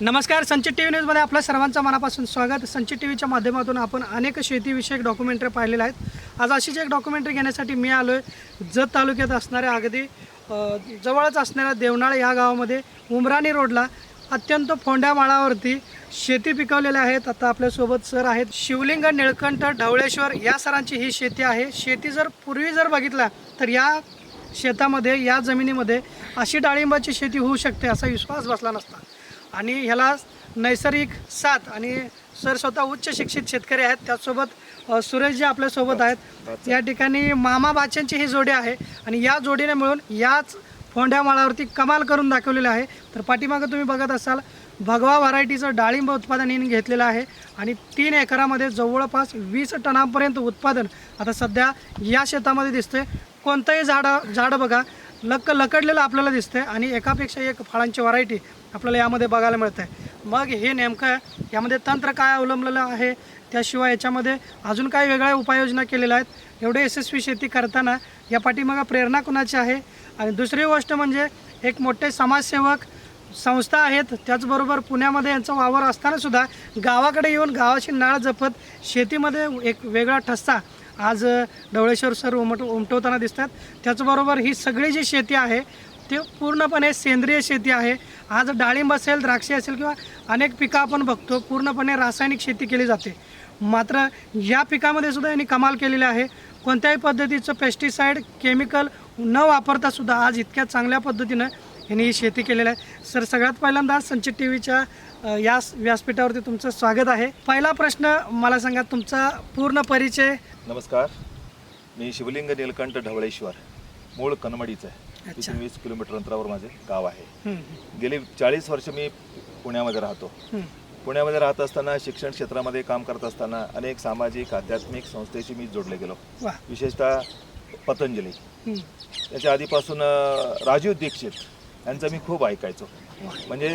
नमस्कार संचित T V न्यूजमध्ये आपल्या सर्वांचं मनापासून स्वागत. संचित टी व्हीच्या माध्यमातून आपण अनेक शेतीविषयक डॉक्युमेंटरी पाहिलेल्या आहेत. आज अशीच एक डॉक्युमेंटरी घेण्यासाठी मी आलो आहे जत तालुक्यात असणाऱ्या अगदी जवळच असणाऱ्या देवनाळ या गावामध्ये उमराणी रोडला अत्यंत फोंड्या माळावरती शेती पिकवलेल्या आहेत. आता आपल्यासोबत सर आहेत शिवलिंग निळकंठ ढवळेश्वर. या सरांची ही शेती आहे. शेती जर पूर्वी जर बघितला तर या शेतामध्ये या जमिनीमध्ये अशी डाळिंबाची शेती होऊ शकते असा विश्वास बसला नसता. आणि ह्याला नैसर्गिक साथ आणि सर स्वतः उच्च शिक्षित शेतकरी आहेत. त्याचसोबत अ, सुरेशजी आपल्यासोबत आहेत. या ठिकाणी मामा बाच्यांची ही जोडी आहे आणि या जोडीने मिळून याच फोंड्या माळावरती कमाल करून दाखवलेलं आहे. तर पाठीमागं तुम्ही बघत असाल भगवा व्हरायटीचं डाळिंब उत्पादन यांनी घेतलेलं आहे आणि तीन एकरामध्ये जवळपास वीस टनापर्यंत उत्पादन आता सध्या या शेतामध्ये दिसतंय. कोणतंही झाडं झाडं बघा. लक लकडलेलं आपल्याला दिसतंय आणि एकापेक्षा एक फळांची व्हरायटी आपल्याला यामध्ये बघायला मिळत आहे मग हे नेमकं यामध्ये तंत्र काय अवलंबलेलं आहे? त्याशिवाय याच्यामध्ये अजून काही वेगळ्या उपाययोजना केलेल्या आहेत? एवढे यशस्वी शेती करताना या पाठीमागा प्रेरणा कुणाची आहे? आणि दुसरी गोष्ट म्हणजे एक मोठे समाजसेवक संस्था आहेत त्याचबरोबर पुण्यामध्ये यांचा वावर असतानासुद्धा गावाकडे येऊन गावाची नाळ जपत शेतीमध्ये एक वेगळा ठस्सा आज ढवळेश्वर सर उमट उमटवताना दिसतात. त्याचबरोबर ही सगळी जी शेती आहे ते पूर्णपणे सेंद्रिय शेती आहे. आज डाळिंब असेल द्राक्षे असेल किंवा अनेक पिकं आपण बघतो पूर्णपणे रासायनिक शेती केली जाते. मात्र या पिकामध्ये सुद्धा यांनी कमाल केलेली आहे. कोणत्याही पद्धतीचं पेस्टिसाईड केमिकल न वापरता सुद्धा आज इतक्या चांगल्या पद्धतीनं यांनी शेती केलेली आहे. सर सगळ्यात पहिल्यांदा संचित टी व्हीच्या या व्यासपीठावरती तुमचं स्वागत आहे. पहिला प्रश्न मला सांगा तुमचा पूर्ण परिचय? नमस्कार. मी शिवलिंग नीलकंठ ढवळेश्वर मूळ कनमडीचं आहे. तिथून वीस किलोमीटर अंतरावर माझे गाव आहे. गेली चाळीस वर्ष मी पुण्यामध्ये राहतो. पुण्यामध्ये राहत असताना शिक्षण क्षेत्रामध्ये काम करत असताना अनेक सामाजिक आध्यात्मिक संस्थेशी मी जोडले गेलो. विशेषतः पतंजली. त्याच्या आधीपासून राजीव दीक्षित यांचं मी खूप ऐकायचो. म्हणजे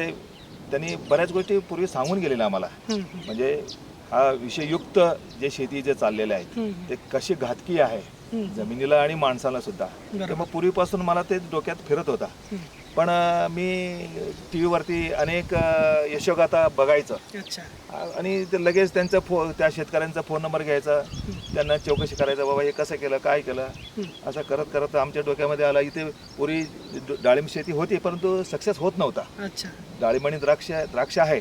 त्यांनी बऱ्याच गोष्टी पूर्वी सांगून गेलेल्या आम्हाला. म्हणजे हा विषयुक्त जे शेती जे चाललेले आहेत ते कशी घातकी आहे जमिनीला आणि माणसाला सुद्धा. तर मग पूर्वीपासून मला ते डोक्यात फिरत होता. पण मी टी व्हीवरती अनेक यशोगाथा बघायचं. आणि ते लगेच त्यांचा फो त्या शेतकऱ्यांचा फोन नंबर घ्यायचा. त्यांना चौकशी करायचं बाबा हे कसं केलं? काय केलं. असं करत करत आमच्या डोक्यामध्ये आला. इथे पूर्वी डाळिंब शेती होती परंतु सक्सेस होत नव्हता. अच्छा. डाळिंब आणि द्राक्ष द्राक्ष आहे.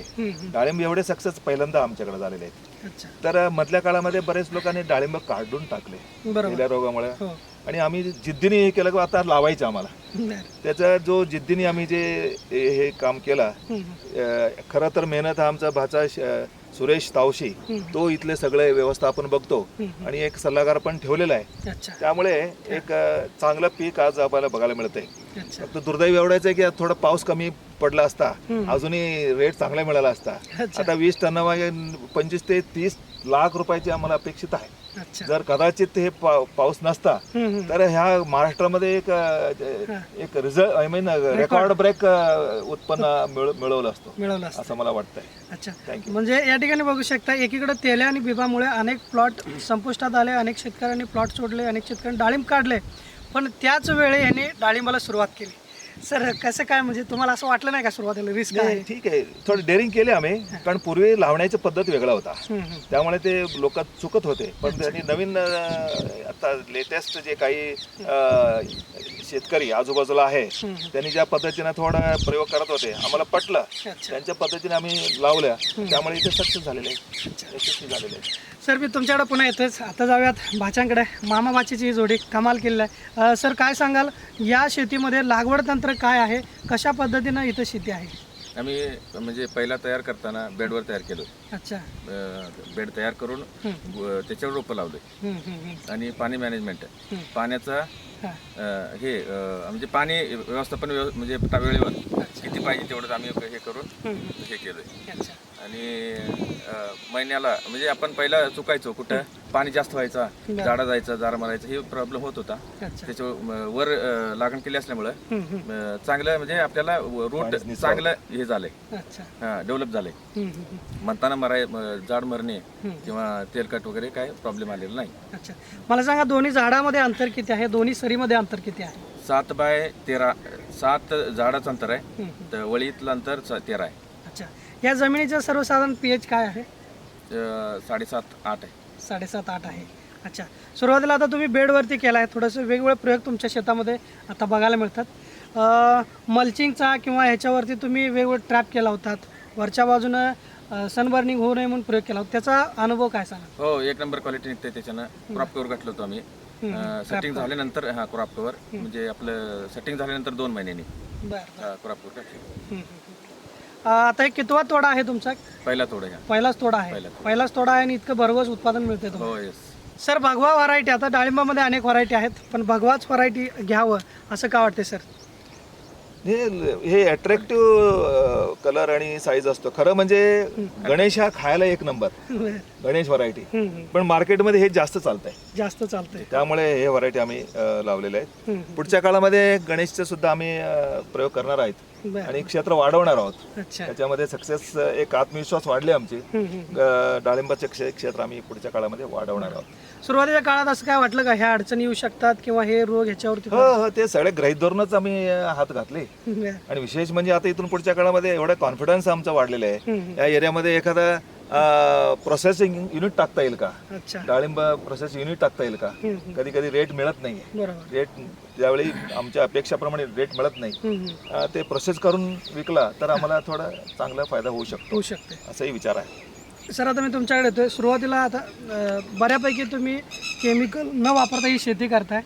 डाळिंब एवढे सक्सेस पहिल्यांदा आमच्याकडे झालेले आहेत. तर मधल्या काळामध्ये बरेच लोकांनी डाळिंब काढून टाकले. गेल्या रोगामुळे. हो. आणि आम्ही जिद्दीने हे केलं की आता लावायचं आम्हाला. त्याचा जो जिद्दीने आम्ही जे हे काम केलं खरं तर मेहनत हा आमचा भाचा सुरेश तावशी. तो इथले सगळे व्यवस्थापन बघतो. आणि एक सल्लागार पण ठेवलेला आहे त्यामुळे एक चांगलं पीक आज आपल्याला बघायला मिळतंय फक्त दुर्दैव एवढाच आहे की थोडा पाऊस कमी पडला असता. अजूनही रेट चांगला मिळाला असता. आता वीस टनामागे पंचवीस ते तीस लाख रुपयाची आम्हाला अपेक्षित आहे जर कदाचित हे पाऊस नसता. तर ह्या महाराष्ट्रामध्ये एक एक result I mean record break उत्पन्न मिळ- मिळवलं असतो. असं मला वाटतंय. अच्छा. म्हणजे या ठिकाणी बघू शकता एकीकडे तेल्या आणि बिबामुळे अनेक प्लॉट संपुष्टात आले अनेक शेतकऱ्यांनी प्लॉट सोडले अनेक शेतकऱ्यांनी डाळिंब काढले. पण त्याच वेळी यांनी डाळिंबाला सुरुवात केली. सर कसं काय? म्हणजे तुम्हाला असं वाटलं नाही का सुरुवातीला रिस्क आहे? नाही, ठीक आहे. थोडं डेअरिंग केले आम्ही कारण पूर्वी लावण्याची पद्धत वेगळा होता. हम्म, हम्म. त्यामुळे ते लोक चुकत होते. पण त्यांनी नवीन अ, आता लेटेस्ट जे काही शेतकरी आजूबाजूला आहे. त्यांनी ज्या पद्धतीनं थोडा प्रयोग करत होते आम्हाला पटलं. त्यांच्या पद्धतीने आम्ही लावल्या. त्यामुळे इथे सक्सेस झालेले आहे यशस्वी झालेले आहे सर मी तुमच्याकडे पुन्हा येतोच. आता जाऊयात भाच्यांकडे. मामा भाचीची ही जोडी कमाल केलेली आहे. सर काय सांगाल? या शेतीमध्ये लागवड तंत्र काय आहे? कशा पद्धतीनं इथं शेती आहे? आम्ही म्हणजे पहिला तयार करताना बेडवर तयार केलो. अच्छा. बेड तयार करून त्याच्यावर रोपं लावले. आणि पाणी मॅनेजमेंट. पाण्याचा. अं, हे अं, म्हणजे पाणी व्यवस्थापन व्यव- म्हणजे वेळेवर किती पाहिजे तेवढंच आम्ही हे करून. हे केलंय. अच्छा. आणि अं, महिन्याला म्हणजे आपण पहिला चुकायचो कुठं पाणी जास्त व्हायचा. झाडा जायचं झाड मारायचं हे प्रॉब्लेम होत होता. अच्छा. म, वर अं, लागण केली असल्यामुळं. अं, चांगलं म्हणजे आपल्याला रूट. चांगलं हे झालंय. अच्छा. हा डेव्हलप झालंय. हम्म, हम्म, हम्म. म्हणताना मराय म- जाड मरणे. किंवा तेलकट वगैरे काय प्रॉब्लेम आलेला नाही. अच्छा. मला सांगा दोन्ही झाडामध्ये अंतर किती आहे? दोन्ही सरीमध्ये अंतर किती आहे? सात बाय तेरा सात झाडाचं अंतर आहे. तर वळीतलं अंतर स- तेरा आहे. अच्छा. या जमिनीचं सर्वसाधारण पी एच काय आहे? अं, साडेसात आठ आहे. साडेसात आठ आहे. अच्छा. सुरुवातीला आता तुम्ही बेडवरती केला आहे थोडंसं वेगवेगळे प्रयोग तुमच्या शेतामध्ये आता बघायला मिळतात. मल्चिंगचा किंवा ह्याच्यावरती तुम्ही वेगवेगळे ट्रॅप केला होतात. वरच्या बाजूनं सनबर्निंग होऊ नये म्हणून प्रयोग केला होता. त्याचा अनुभव काय सांगा? हो एक नंबर क्वालिटी निघते त्याच्यानं. क्रॉप कवर घातलं होतं आम्ही. सेटिंग झाल्यानंतर हा क्रॉप कवर म्हणजे आपलं सेटिंग झाल्यानंतर दोन महिन्यांनी. बरं क्रॉप कवर घातलं हम्म, हम्म, हम्म. अं, आता एक कितवा तोडा आहे तुमचा? पहिला थोडं घ्या पहिलाच तोडा आहे. पहिला पहिलाच तोडा आहे आणि इतकं भरघोस उत्पादन मिळते हो येस सर भगवा व्हरायटी आता डाळिंबामध्ये अनेक व्हरायटी आहेत पण भगवाच व्हरायटी घ्यावं असं का वाटते सर? हे हे अट्रॅक्टिव्ह कलर आणि साईज असतो. खरं म्हणजे गणेश हा खायला एक नंबर गणेश व्हरायटी पण मार्केटमध्ये हे जास्त चालत आहे जास्त चालतंय. त्यामुळे हे व्हरायटी आम्ही लावलेले आहेत. पुढच्या काळामध्ये गणेशचे सुद्धा आम्ही प्रयोग करणार आहेत. आणि क्षेत्र वाढवणार आहोत. त्याच्यामध्ये सक्सेस एक आत्मविश्वास वाढले आमचे. डाळिंबाचे क्षे- क्षेत्र आम्ही पुढच्या काळामध्ये वाढवणार आहोत. सुरुवातीच्या काळात असं काय वाटलं का? ह्या अडचणी येऊ शकतात किंवा हे रोग ह्याच्यावरती हो हो ते सगळे ग्रहित धरूनच आम्ही हात घातले. आणि विशेष म्हणजे आता इथून पुढच्या काळामध्ये एवढा कॉन्फिडन्स आमचा वाढलेला आहे. या एरियामध्ये एखादा प्रोसेसिंग युनिट टाकता येईल का? डाळिंब प्रोसेस युनिट टाकता येईल का. कधी कधी रेट मिळत नाही रेट त्यावेळी आमच्या अपेक्षाप्रमाणे रेट मिळत नाही ते प्रोसेस करून विकला तर आम्हाला थोडा चांगला फायदा होऊ शकतो. होऊ शकते. असाही विचार आहे. सर आता मी तुमच्याकडे येतोय. सुरुवातीला आता बऱ्यापैकी तुम्ही केमिकल न वापरता ही शेती करताय.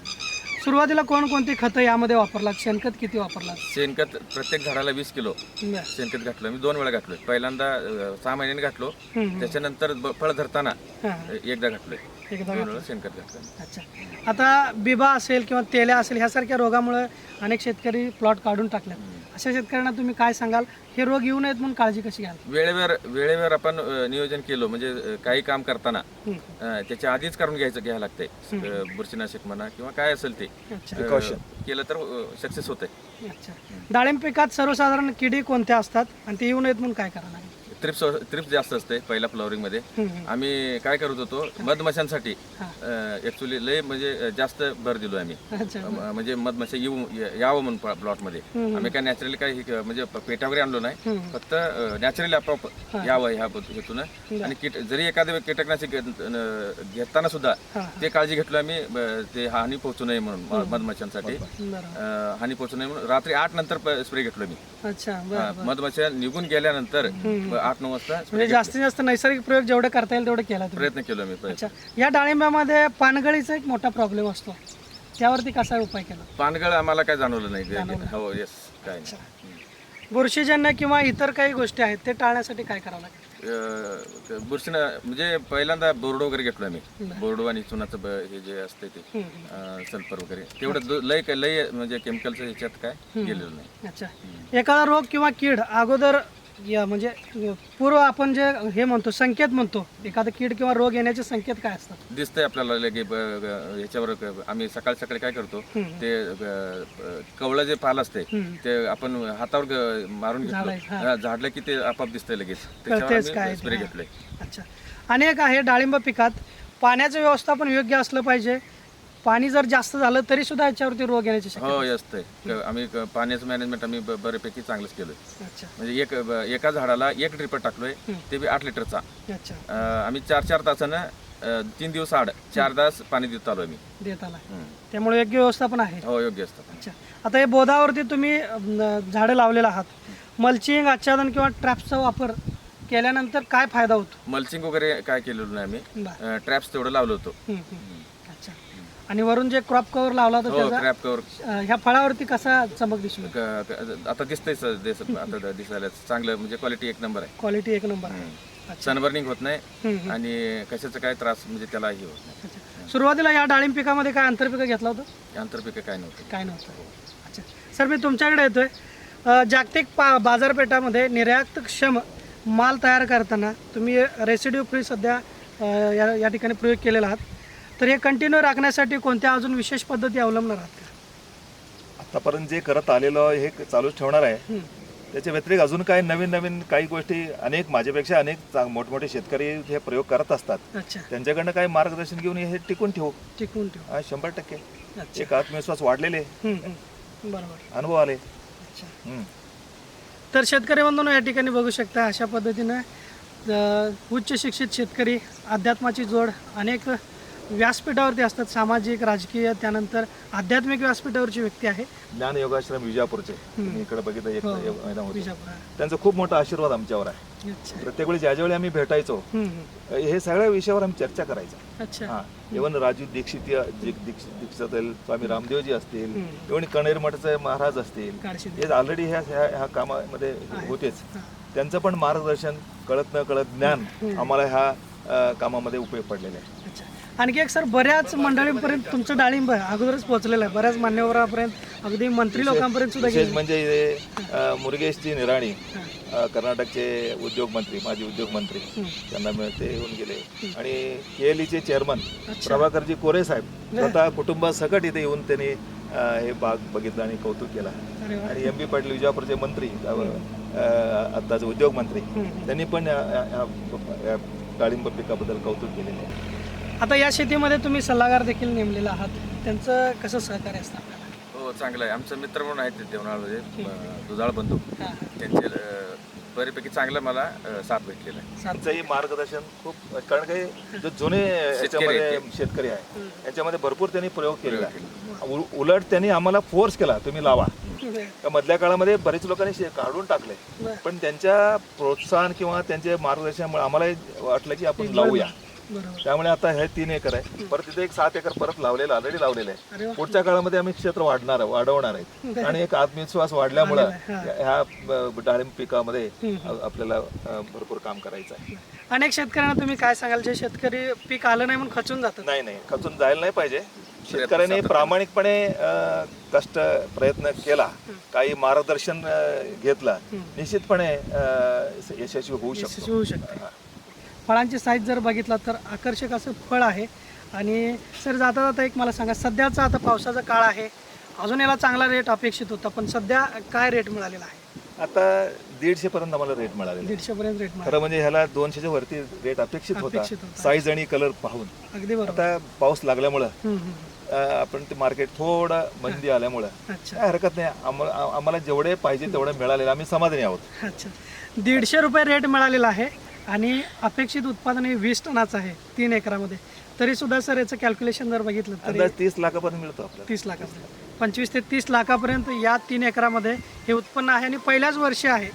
सुरुवातीला कोणकोणती खतं यामध्ये वापरलात? शेणखत किती वापरलात? शेणखत प्रत्येक झाडाला वीस किलो बरं. शेणखत घातलं. मी दोन वेळा घातलोय. पहिल्यांदा अं, सहा महिन्याने घातलो. हम्म, त्याच्यानंतर ब- फळ धरताना हां. अं, एकदा घातलोय. एकदा दोन वेळा शेणखत घातलं. अच्छा. आता बिबा असेल किंवा तेल्या असेल ह्यासारख्या रोगामुळे अनेक शेतकरी प्लॉट काढून टाकल्यात अशा शेतकऱ्यांना तुम्ही काय सांगाल? हे रोग येऊ नयेत म्हणून काळजी कशी घ्याल? वेळेवर वेळेवर आपण अं, नियोजन केलं म्हणजे अं, काही काम करताना. अं, त्याच्या आधीच करून घ्यायचं घ्यायला लागतंय. अं, बुरशीनाशक म्हणा किंवा काय असेल ते अच्छा. अं, केलं तर सक्सेस होतंय. अच्छा. डाळिंब पिकात सर्वसाधारण किडी कोणत्या असतात? आणि ते येऊ नयेत म्हणून काय करावं लागेल? ट्रिप्स ट्रिप्स जास्त असते पहिल्या फ्लॉवरिंगमध्ये. हम्म, हम्म. आम्ही काय करत होतो मधमाशांसाठी. ऍक्च्युली लय म्हणजे जास्त भर दिलो आम्ही. म्हणजे मधमाशा येऊ यावं म्हणून प्लॉटमध्ये. आम्ही काय नॅचरली हे- म्हणजे पेटा वगैरे आणलो नाही. फक्त नॅचरली आपोआप यावं ह्या हेतून. आणि कीट जरी एखादं कीटकनाशक घेताना सुद्धा. ते काळजी घेतलो आम्ही ते हानी पोहोचू नये म्हणून मधमाशांसाठी. हानी पोहोचू नये म्हणून. रात्री आठ नंतर स्प्रे घेतलो मी. मधमाशा निघून गेल्यानंतर ब- आठ नऊ वाजता म्हणजे जास्तीत जास्त नैसर्गिक प्रयोग जेवढे करता येईल तेवढे केला तुम्ही. प्रयत्न केलो मी अच्छा या डाळिंब्यामध्ये पानगळीचा एक मोठा प्रॉब्लेम असतो. त्यावरती कसा उपाय केला? पानगळ आम्हाला काय जाणवलं नाही हो येस काय नाही. बुरशीजन्य किंवा इतर काही गोष्टी आहेत ते टाळण्यासाठी काय करावं लागेल? अं, बुरशीनं म्हणजे पहिल्यांदा बोर्ड वगैरे घेतलो आम्ही बोर्डो आणि चुनाचं ब- हे जे असते ते सल्फर वगैरे. तेवढं दु- लय काय लय म्हणजे केमिकलचं ह्याच्यात काय गेलेलं नाही. अच्छा. एखादा रोग किंवा कीड अगोदर या म्हणजे पूर्व आपण जे हे म्हणतो संकेत म्हणतो एखादा कीड किंवा रोग येण्याचे संकेत काय असतात? दिसतंय आपल्याला लगे ब- ग- ह्याच्यावर ग- आम्ही सकाळी सकाळी काय करतो ते ग- कवळं जे पाल असते ते आपण हातावर ग- मारून हा, झाडलं की ते आपाप दिसतंय लगेच. त्याच्यावर काय आम्ही ते, स्प्रे हा. घेतलोय. अच्छा. अनेक आहे डाळिंब पिकात. पाण्याचं व्यवस्थापन योग्य असलं पाहिजे. पाणी जर जास्त झालं तरी सुद्धा याच्यावरती रोग येण्याची शक्यता हो क- आम्ही क- पाण्याचं मॅनेजमेंट आम्ही ब- बऱ्यापैकी चांगलंच केलोय. अच्छा. म्हणजे एक ब- एका झाडाला एक ड्रिपर टाकलोय ते बी आठ लिटरचा. अच्छा. अं, आम्ही चार चार तासानं अं, तीन दिवस आड चार तास पाणी देत आलो आम्ही देत आला त्यामुळे योग्य व्यवस्थापन आहे. हो योग्य असतं अच्छा. आता हे बोधावरती तुम्ही अं, झाडं लावलेलं आहात. मल्चिंग आच्छादन किंवा ट्रॅप्सचा वापर केल्यानंतर काय फायदा होतो? मल्चिंग वगैरे काय केलेलं नाही आम्ही. बरं. ट्रॅप्स तेवढं लावलं होतं. हम्म, हम्म. आणि वरून जे क्रॉप कव्हर लावला होता हो त्याचा ट्रॅप कवर अं, ह्या फळावरती कसा चमक दिसली? आता दिसतंय स- दिस- आता दिसायला. चांगलं म्हणजे क्वालिटी एक नंबर आहे. क्वालिटी एक नंबर आहे. सनबर्निंग होत नाही आणि कशाचा काय त्रास म्हणजे त्याला हे होत नाही. अच्छा. सुरुवातीला या डाळिंब पिकामध्ये काय आंतरपिकं घेतलं होतं? आंतरपिकं काय नव्हतं. काय नव्हतं. अच्छा. सर मी तुमच्याकडे येतोय. अ, जागतिक पा बाजारपेठामध्ये निर्यातक्षम माल तयार करताना तुम्ही रेसिड्यू फ्री सध्या अ, या या ठिकाणी प्रयोग केलेला आहात. तर हे कंटिन्यू राखण्यासाठी कोणत्या अजून विशेष पद्धती अवलंबणार आहात का? आतापर्यंत जे करत आलेलं हे चालूच ठेवणार आहे. त्याच्या व्यतिरिक्त अजून काही नवीन नवीन काही गोष्टी अनेक माझ्यापेक्षा अनेक मोठमोठे शेतकरी हे प्रयोग करत असतात. अच्छा. त्यांच्याकडनं काही मार्गदर्शन घेऊन हे टिकून ठेवू. टिकवून ठेव. शंभर टक्के. एक आत्मविश्वास वाढलेले. बरोबर. अनुभव आले. तर शेतकरी बंधूंनो या ठिकाणी बघू शकता अशा पद्धतीनं उच्च शिक्षित शेतकरी अध्यात्माची जोड अनेक व्यासपीठावरती असतात सामाजिक राजकीय त्यानंतर आध्यात्मिक व्यासपीठावरची व्यक्ती आहे. ज्ञान योगाश्रम विजापूरचे तुम्ही इकडे बघितलं एक हो. एक होते. विजापूर त्यांचा खूप मोठा आशीर्वाद आमच्यावर आहे. अच्छा. प्रत्येक वेळी ज्या ज्यावेळी आम्ही भेटायचो हम्म, हम्म. हे सगळ्या विषयावर आम्ही चर्चा करायचो. अच्छा. हा. इवन राजू दीक्षित दीक्षित दीक्षित असेल स्वामी रामदेवजी असतील हम्म. इवन कणेर मठचे महाराज असतील. काळशी हे ऑलरेडी ह्या ह्या ह्या कामामध्ये होतेच. हा. त्यांचं पण मार्गदर्शन कळत न कळत ज्ञान आम्हाला ह्या अ, कामामध्ये उपयोग पडलेले आहे. अच्छा. आणखी एक सर बऱ्याच मंडळींपर्यंत तुमचं डाळिंब अगोदरच पोहोचलेलं आहे. बऱ्याच मान्यवरांपर्यंत अगदी मंत्री लोकांपर्यंत सुद्धा विशेष गेले म्हणजे हे, मुरुगेशजी निराणी अ, कर्नाटकचे उद्योग मंत्री माजी उद्योग मंत्री त्यांना मिळ- ते येऊन गेले. आणि केएलईचे चेअरमन प्रभाकरजी कोरे साहेब स्वतः कुटुंबासकट इथे येऊन त्यांनी अ, हे बाग बघितलं आणि कौतुक केला. अरे वा. आणि एम बी पाटील विजापूरचे मंत्री अ, आत्ताचे उद्योग मंत्री त्यांनी पण या- या- या- या डाळिंब पिकाबद्दल कौतुक केलेले आहे. आता या शेतीमध्ये तुम्ही सल्लागार देखील नेमलेला आहात. त्यांचं कसं सहकार्य असतं आपल्याला? हो चांगलं आहे. आमचं मित्र म्हणून आहेत ते देवनाळमध्ये अं, दुधाळ बंधू. हां त्यांचे अं, बऱ्यापैकी चांगलं मला अं, साथ भेटलेला आहे. त्यांचंही मार्गदर्शन खूप कारण काही जो जुने याच्यामध्ये शेतकरी आहे याच्यामध्ये भरपूर त्यांनी प्रयोग केलेला आहे. उलट त्यांनी आम्हाला फोर्स केला तुम्ही लावा. त्या मधल्या काळामध्ये बरेच लोकांनी शे- काढून टाकले. बरं. पण त्यांच्या प्रोत्साहन किंवा त्यांच्या मार्गदर्शनामुळे आम्हाला वाटलं की आपण लावूया. त्यामुळे आता हे तीन एकर आहे. परत तिथे एक सात एकर परत लावलेलं ऑलरेडी लावलेलं आहे. पुढच्या काळामध्ये आम्ही क्षेत्र वाढणार वाढवणार आहेत आणि एक आत्मविश्वास वाढल्यामुळं. ह्या डाळिंब पिकामध्ये आपल्याला भरपूर काम करायचं आहे. अनेक शेतकऱ्यांना तुम्ही काय सांगाल? जे शेतकरी पीक आलं नाही म्हणून खचून जातात. नाही नाही. खचून जायला नाही पाहिजे. शेतकऱ्याने प्रामाणिकपणे कष्ट प्रयत्न केला काही मार्गदर्शन घेतला निश्चितपणे यशस्वी होऊ यशस्वी शकतो. होऊ शकते. फळांची साईज जर बघितला तर आकर्षक असं फळ आहे. आणि सर जाता जाता एक मला सांगा सध्याचा आता पावसाचा काळ आहे. अजून याला चांगला रेट अपेक्षित होता पण सध्या काय रेट मिळालेला आहे? आता दीडशे पर्यंत आम्हाला रेट मिळालेला आहे. दीडशेपर्यंत रेट मिळाला खरं म्हणजे ह्याला दोनशेच्या वरती रेट अपेक्षित होता. अपेक्षित होता. साईज आणि कलर पाहून. अगदी बरोबर. आता पाऊस लागल्यामुळं हम्म, हम्म. अ, आपण ते मार्केट थोडं मंदी आल्यामुळं अच्छा. काय हरकत नाही. आम्हाला आम्हाला जेवढे पाहिजे तेवढे मिळालेलं आम्ही समाधानी आहोत. अच्छा. दीडशे रुपये रेट मिळालेला आहे. आणि अपेक्षित उत्पादन हे वीस टनाचं आहे तीन एकरामध्ये. तरी सुद्धा सर याचं कॅल्क्युलेशन जर बघितलं तरी अंदाज तीस लाखापर्यंत मिळतो आपल्याला. तीस लाखापर्यंत पंचवीस ते तीस लाखापर्यंत या तीन एकरामध्ये हे उत्पन्न आहे आणि पहिल्याच वर्षी आहे.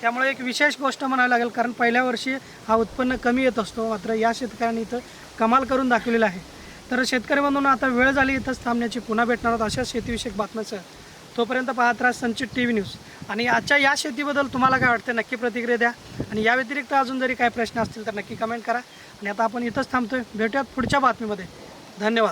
त्यामुळे एक विशेष गोष्ट म्हणावी लागेल कारण पहिल्या वर्षी हा उत्पन्न कमी येत असतो मात्र या शेतकऱ्यांनी इथं कमाल करून दाखवलेला आहे. तर शेतकरी बंधूंनो आता वेळ झाली इथंच थांबण्याची पुन्हा भेटणार आहोत अशा शेतीविषयक बातम्यासह तोपर्यंत पाहत राहा संचित टी व्ही न्यूज. आणि आजच्या या शेतीबद्दल तुम्हाला काय वाटतं नक्की प्रतिक्रिया द्या. आणि या व्यतिरिक्त अजून जरी काही प्रश्न असतील तर नक्की कमेंट करा. आणि आता आपण इथंच थांबतोय. भेटूयात पुढच्या बातमीमध्ये. धन्यवाद.